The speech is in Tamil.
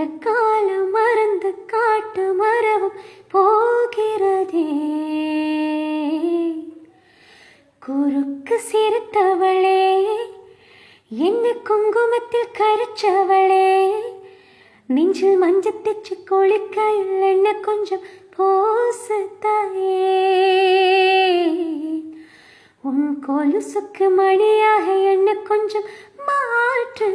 அடக்காலம் மறந்து காட்டு மரவும் போகிறதே. குறுக்கு சிரித்தவளே என்ன குங்குமத்தில் கரைச்சவளே நெஞ்சில் மஞ்சள் தைச்சு கொளிக்கையில் என்ன கொஞ்சம் போசத்தாயே உன் கொலுசுக்கு மணியாக என்ன கொஞ்சம் மாற்று